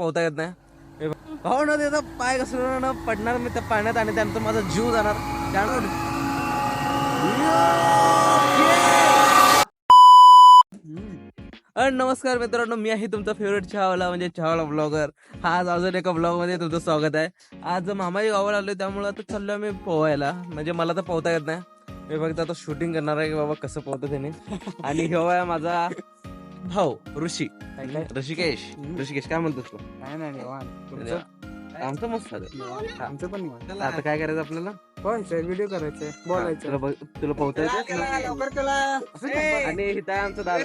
पोहता येत नाही. हो ना ते त्याचा पाय घसरून ना पडणार मी त्या पाण्यात आणि त्यानंतर माझा जीव जाणार. त्यामुळे अरे नमस्कार मित्रांनो मी आहे तुमचा फेवरेट चहावाला म्हणजे चहावाला ब्लॉगर हा आज अजून एका ब्लॉगमध्ये तुमचं स्वागत आहे. आज मामाजी गावाला आलो त्यामुळे आता चाललो मी पोहायला. म्हणजे मला तर पोहता येत नाही. मी फक्त आता शूटिंग करणार आहे की बाबा कसं पोहतं त्याने. आणि ह्यो आहे माझा भाऊ ऋषी. ऋषिकेश. ऋषिकेश काय म्हणतोस तू? नाही नाही निवांत. तुमचं? आमचं मस्त झालं हा. आमचं पण निवांत. आता काय करायचं आपल्याला? व्हिडिओ करायचे तुला बोलायचं. बघ- तुला पोहता येतं आणि इथं आहे आमचं दादा.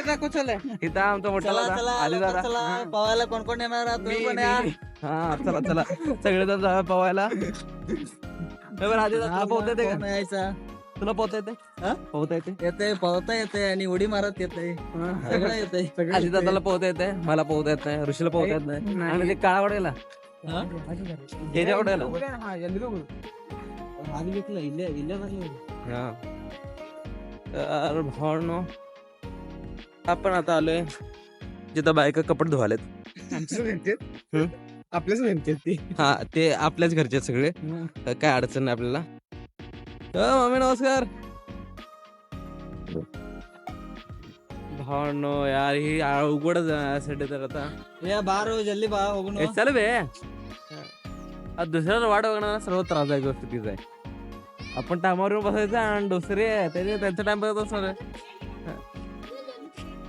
इथं आहे आमचा मोठा दादा. आली दादा. हा. पवायला कोण कोण येणार? आहात? तुम्ही मी- पण या. मी- हा चला चला. सगळेजण जाऊया पवायला हे आधी तुला पोहता येते कोण का यायचा? तुला पोहता येते हा? पोहता येते येते पवता येते आणि उडी मारत येते सगळं येते सगळं आधी दादाला पोहता येते मला पोहता येत नाही ऋषीला पोहता येत नाही. आणि ते काळा वडेला जे वडेला जल्दी बघू. आधी घेतलं इल्ल्या इल्ल्या झाली हा. तर भावनो आपण आता आलोय जिथं बायका कपडे धुवालेत. आपल्याच ती. हा ते आपल्याच घरचे सगळे. काय अडचण नाही आपल्याला. मामी नमस्कार भावनो यार ही आहे यासाठी तर आता या बार हो जल्दी बा होऊन ए, चल बे दुसऱ्याला वाट बघणार सर्व त्रासदायक गोष्ट तीच आहे आपण टायमावर येऊन बसायचं आणि दुसरे त्याचे त्यांचा टाइम बघत असणार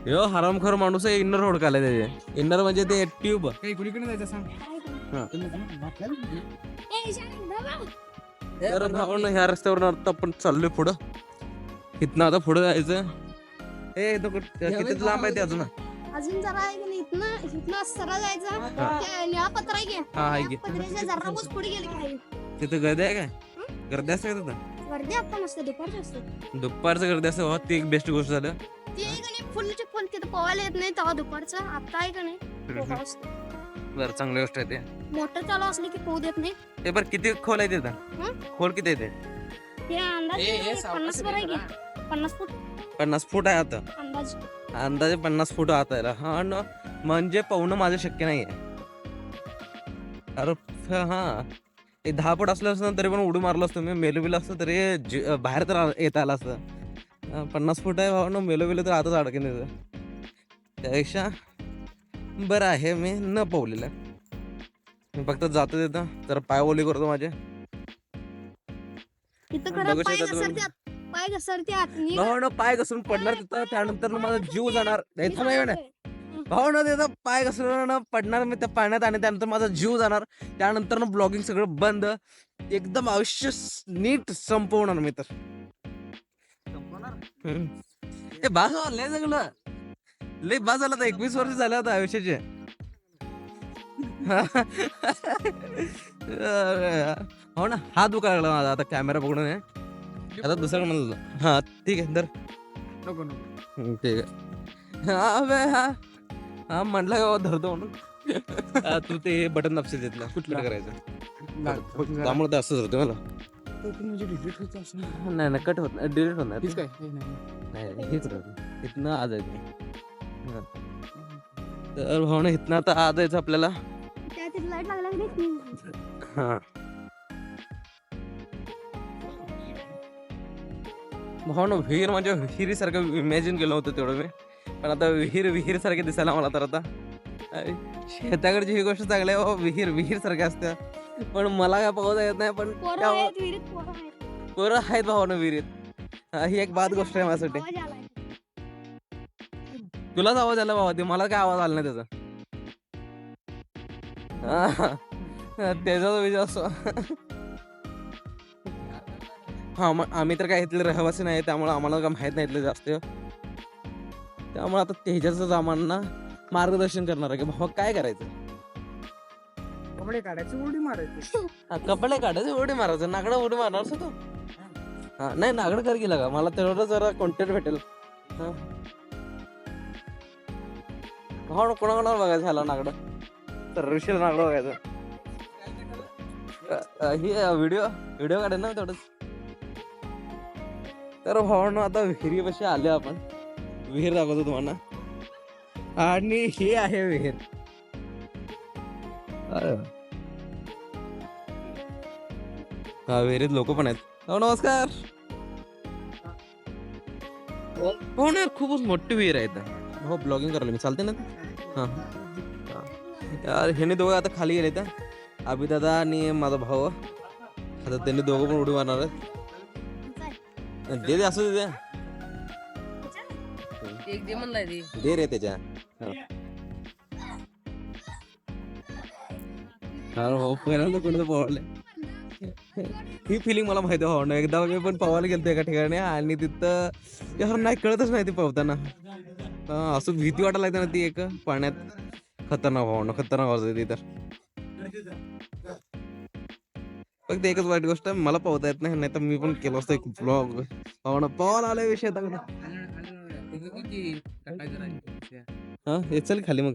यो हरामखोर माणूस आहे इन्नर रोड काला त्याचे इन्नर म्हणजे ते ट्यूब काही कुणीकडे जायचं सांग हा. आपल्याला? तर भावनं ह्या रस्त्यावर आता आपण चाललोय पुढं. इथनं आता पुढं जायचं. ए इथं कुठं- किती लांब आहे ते अजून? अजून जरा आहे की नाही? इथनं इथनं सरळ जायचं. ते निळा पत्रा आहे की? हा आहे की. पत्र्याच्या जरा बस पुढे गेले की आहे तिथं गर्दी आहे काय? गर्दी असते का तिथं? गर्दी आता नसते दुपारची असते. दुपारचं गर्दी असते हो, ती एक बेस्ट गोष्ट झालं. ती आहे का नाही? फुलचे फुल तिथं पोवायला येत नाही तेव्हा दुपारचं. आता आहे का नाही? असते. बरं चांगली गोष्ट आहे ते. मोटर चालू असली की पोहू देत नाही. ते बरं किती खोल आहे तिथं? हं? खोल किती आहे ते? ते अंदाज ए, ए, आहे, सावकाश पन्नास वर आहे की? पन्नास फूट. पन्नास फूट आहे आता? अंदाज. अंदाजे पन्नास फूट आत आहे हा न म्हणजे पोहणं माझं शक्य नाही आहे अरे फ- हा. एक दहा फूट असलं असतं तरी पण उडी मारलं असतं मी. मेलो बिलो असतं तरी जी- अं, बाहेर तर आ- येता आलं असतं. अं, पन्नास फूट आहे भाऊ ना मेलो बिलो तर आताच अडकून येतं त्यापेक्षा बरं आहे मी न पोहलेलं मी फक्त जातो तिथं जरा पाय ओली करतो माझे. तिथं पाय शकता तुम्ही. घसरत्यात पाय घसरत्यात नी- भाऊ ना पाय घसरून पडणार तिथं त्यानंतर ना माझा जीव जाणार. नाही थांब. भाऊ ना त्याचा पाय घसरून ना पडणार मी त्या पाण्यात आणि त्यानंतर माझा जीव जाणार. त्यानंतर ना ब्लॉगिंग सगळं बंद. एकदम आयुष्य स- नीट संपवणार मी तर. हम्म. ए बास हो, लय जगलं लय बास झालं आता एकवीस वर्ष झालं आता आयुष्याचे. हो ना हात दुखायला लागला माझा आता कॅमेरा पकडून आहे आता दुसरं म्हणलं हा ठीक आहे तर नको नको. हम्म, ठीक आहे. हा हा. हा म्हटलं का धरतो म्हणून. हा, तू ते बटन दाबशील तिथलं कुठलं करायचं? त्यामुळे ते असंच होतं मला. म्हणजे होत. नाही नाही कट होत नाही डिलीट तीच नाही. काय हे नाही. नाही हेच राहतं. इथनं आज आहे. हा. तर भावना इथनं आता आज यायचं आपल्याला. लाइट लागला की नाही? हा. भावना विहीर म्हणजे विहिरीसारखं इमॅजिन केलं होतं तेवढं मी. पण आता विहीर विहीर सारखे दिसायला मला तर आता. अरे, शेताकडची ही गोष्ट चांगली आहे बाबा, विहीर विहीर सारखे असते. पण मला काय पाहता येत नाही पण पोरं त्या- आहेत विहिरीत पोरं आहेत. पोरं आहेत भावना विहिरीत. हा, ही एक बाद गोष्ट आहे माझ्यासाठी. आवाज तुलाच आवाज आला बाबा ते मला काय आवाज आला नाही त्याचा. हा, त्याचा विचार असतो. हा मग आम्ही तर काय इथले रहिवासी नाही त्यामुळे आम्हाला काय माहीत नाही इथलं जास्त. त्यामुळे आता त्याच्याच आम्हाला मार्गदर्शन करणार आहे की बाबा काय करायचं? कपडे काढायचे उडी मारायची. हा, कपडे काढायचे उडी मारायचं नागडं उडी मारणार असं तू? हा नाही नागडं कर गेला का? मला तेवढं जरा कॉन्टेंट भेटेल. हा. हो कोणाकोणावर बघायचं ह्याला नागडं? तर ऋषीला नागडं बघायचं. ही व्हिडिओ व्हिडिओ काढेल ना तेवढंच. तर भावानं आता विहिरीपाशी आले आपण. विहीर दाखवतो तुम्हाला. आणि हे आहे विहीर. हा विहिरीत लोक पण आहेत. हो नमस्कार. हो ना खूपच मोठी विहीर आहे हो ब्लॉगिंग करायला मी. चालते ना हा हा. यार ह्याने दोघं आता खाली गेले तर अभि दादा आणि माझा भाऊ. आता त्यांनी दोघं पण उडी मारणार आहेत. दे दे असं दे एक दे म्हणलाय ते. दे रे त्याच्या. हा. हा हो पहिल्यांदा ही फिलिंग मला माहिती आहे ना एकदा मी पण पोहायला गेलतो एका ठिकाणी आणि तिथं यार नाही कळतच नाही ते पोहताना हा, असं भीती वाटायला लागते ना ती एक पाण्यात. खतरनाक व्हावं खतरनाक वाजते ती तर. फक्त एकच वाईट गोष्ट आहे, मला पावता येत नाही नाही तर मी पण केलं असतं एक ब्लॉग पाहुणा पोहायला आला विषय हा हे चल खाली मग.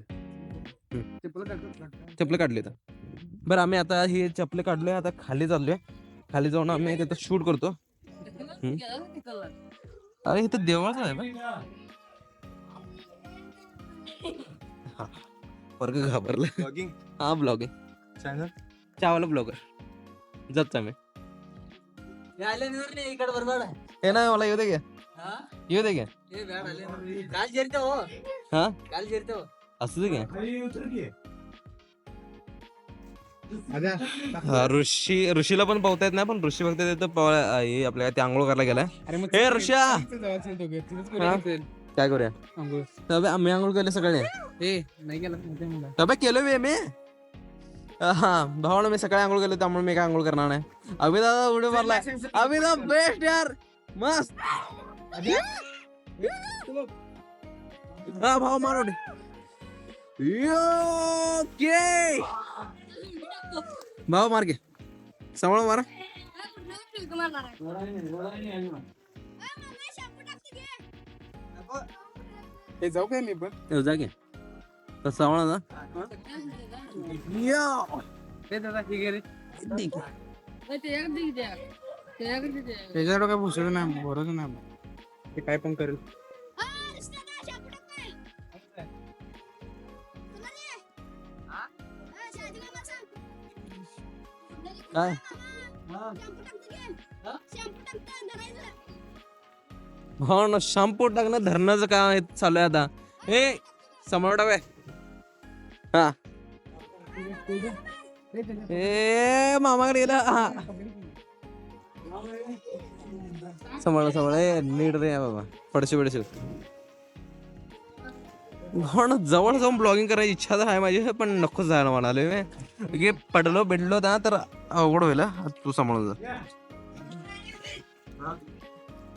चपले काढले तर बरं आम्ही आता हे चपले काढलोय आता खाली चाललोय. खाली जाऊन आम्ही तिथं शूट करतो. अरे इथं देवळाच आहे ना हा. वर्ग घाबरला हा ब्लॉगिंग चॅनल चावाला ब्लॉगर इकडे बरोबर आहे हे नाही मला येऊ दे घ्या हा? येऊ दे घ्या ए, बॅड आले. काल जेरते हो हा काल जेरते हो असू दे घ्या हा, ऋषी ऋषीला पण पावता येत नाही पण ऋषी फक्त हे आपल्या ते आंघोळ करायला गेलाय हे ऋषा हा? काय करूया? तबे आम्ही आंघोळ केले सगळे. ए नाही गेला माहिती आहे मला. तबे केलं बे मी. हा भावानं मी सकाळी आंघोळ केलं त्यामुळे मी काय आंघोळ करणार नाही. अभि दादा उडी मारलाय. अभि दादा बेस्ट यार. मस्त. हा भाव मार उडी. ओके भाव मार घे समोर मारा. ए जाऊ काय मी पण? येऊ जा घे तर सावळा ना ए हे त्याच्याकडे काय भुसलं नाही भरोसा नाही. ते काय पण करेल. काय? हो ना शॅम्पू टाकणं धरणाचं काय चालू आहे आता. हे समोर टाकाय. हा. ए मामाकडे गेला. हा. सांभाळ सांभाळ. ए नीट रे बाबा. पडशे पडशे हो ना जवळ जाऊन ब्लॉगिंग करायची इच्छा तर आहे माझी पण नको जायला म्हणाले. मी की पडलो बिडलो ना तर अवघड होईल हा. तू सांभाळून जा.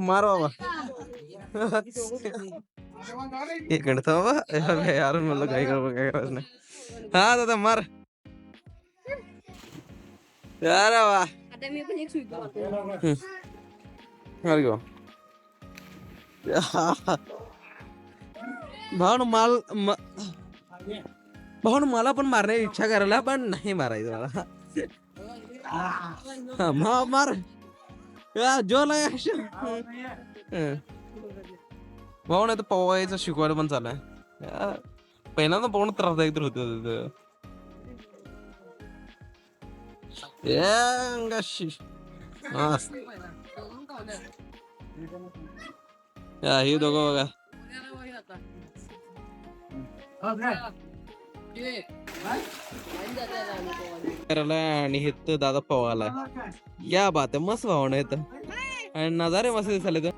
मार एक मिनिट थांब हा. अरे यार म्हणलं काय कर काय करायचं नाही हा दादा मार अरे वा अरे गो भावन माल भावन मला पण मारण्याची इच्छा करायला पण नाही मारायचं मला हा, मा- मार या, जोर लागा. भाऊ भाऊ तर पवायचं शिकवायला पण चालू आहे पहिल्यांदा पोहणं त्रासदायक तर होतं तिथं. या, मस्त. या, हे दोघं बघा करायला आणि हे तर दादा पवाला या बात आहे मस्त भावना येत. आणि नजारे मस्त दिसाले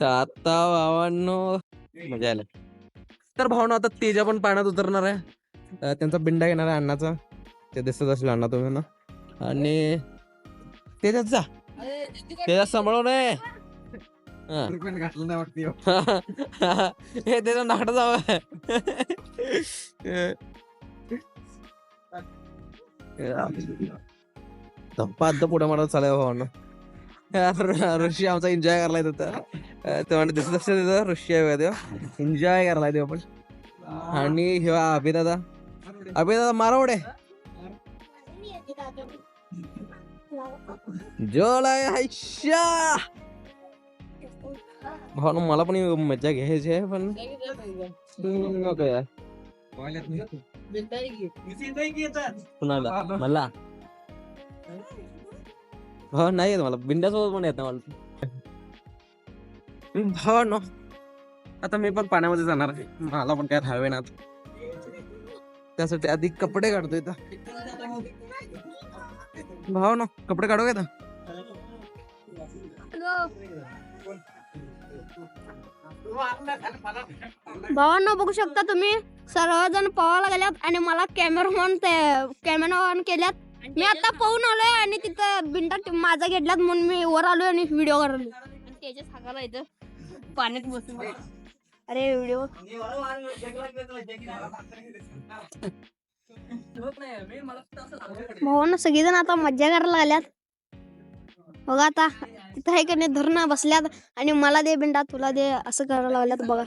तर आता भावांनो. मजा आलं. तर भावना आता तेजा पण पाण्यात उतरणार आहे. अं, त्यांचा बिंडा येणार आहे अण्णाचा. ते दिसत असेल अण्णा तुम्ही ना. आणि तेजात जा. तेजा सांभाळून आहे हा. त्याचं नाकडं जावं धप्पा अद्दा पुढे मला चालाय भावानं ऋषी आमचा एन्जॉय करायला होता ते म्हणजे दिसत असते तिथं ऋषी आहे तेव्हा एन्जॉय करायला देऊ आपण. आणि हे अभिदादा. अभिदादा मारवडे. जोलाय हैशा भावना हो मला पण मजा घ्यायची आहे पण नको यार. कुणाला? मला? हो नाही येत मला. बिंड्यासोबत पण येत नाही मला. हो ना. आता मी पण पाण्यामध्ये जाणार आहे. मला पण काय हवे ना त्यासाठी आधी कपडे काढतोय भाव ना कपडे काढू का भावांना बघू शकता तुम्ही सर्वजण पवायला गेल्यात आणि मला कॅमेरामॅन ते ऑन केल्यात. मी आता पाहून आलोय आणि तिथं बिंडा माझा घेतल्यात म्हणून मी वर आलोय आणि व्हिडिओ करायलो त्याच्या सांगायला इथं पाण्यात बसून अरे व्हिडिओ भाऊ ना सगळेजण आता मज्जा करायला आल्यात बघा आता तिथं आहे का नाही धरणं बसल्यात आणि मला दे बिंडा तुला दे असं करायला लागल्यात बघा.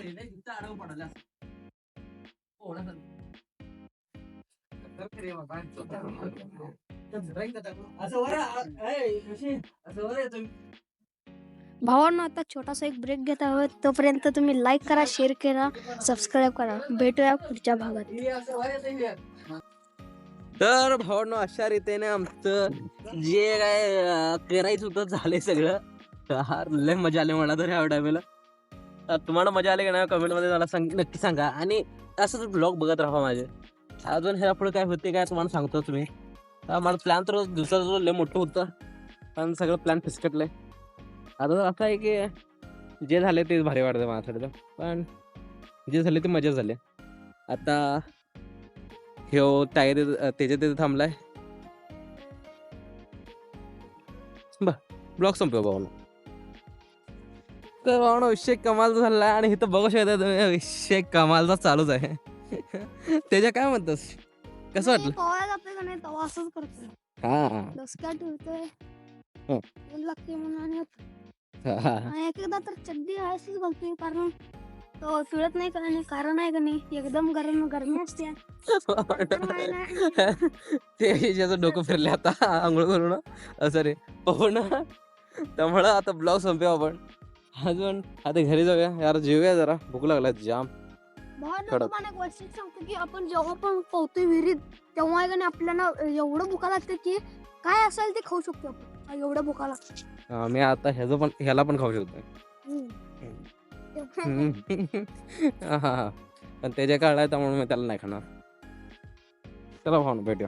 भावांना आता छोटासा एक ब्रेक घेत आहोत. तोपर्यंत तुम्ही लाईक करा शेअर करा सबस्क्राईब करा. भेटूया पुढच्या भागात. तर भावांनो अशा रीतीने आमचं जे काय करायचं होतं झालंय सगळं. हा लय मजा आली मला तर ह्या टायमेला तुम्हाला मजा आली का नाही कमेंटमध्ये मला सांग नक्की सांगा. आणि असंच ब्लॉग बघत राहा माझे. अजून ह्या पुढे काय होते काय तुम्हाला सांगतो तुम्ही. माझा प्लॅन तर दुसरा लय मोठं होतं. पण सगळं प्लॅन फिसकटलंय. आता असं आहे की जे झाले ते भारी वाटतं माझ्यासाठी तर. पण जे झाले ते मजा झाली. आता ह्यो टायर त्याच्या तिथे थांबलाय. बर ब्लॉग संपव भावना तर भावना विषय कमाल झाला आणि इथं बघू शकता तुम्ही विषय कमालचा चालूच आहे. त्याच्या काय म्हणतोस? कसं वाटलं? हा. हं. आणि एक एकदा तर चड्डी आहेच घालतोय कारण तो पिळत नाही का आणि कारण आहे का नाही? एकदम गरम गरमी असते. ते ज्याचं डोकं फिरले आता आंघोळ करून. सॉरी पोहणं त्यामुळं आता ब्लॉग संपूया आपण. अजून आता घरी जाऊया. यार जेवूया जरा. भूक लागला जाम. भावानं कडक. तुम्हाला एक वैशिष्ट्य सांगतो की आपण जेव्हा पण पोहतोय विहिरीत तेव्हा आहे का नाही आपल्याला एवढं भुका लागते की काय असेल ते खाऊ शकतो आपण. एवढं भुका लागते. हा, मी आता ह्याचं पण ह्याला पण खाऊ शकतो हा, हा, हा. पण त्याच्या काळ आहे त्यामुळे मी त्याला नाही खाणार चला भाऊ भेटूया.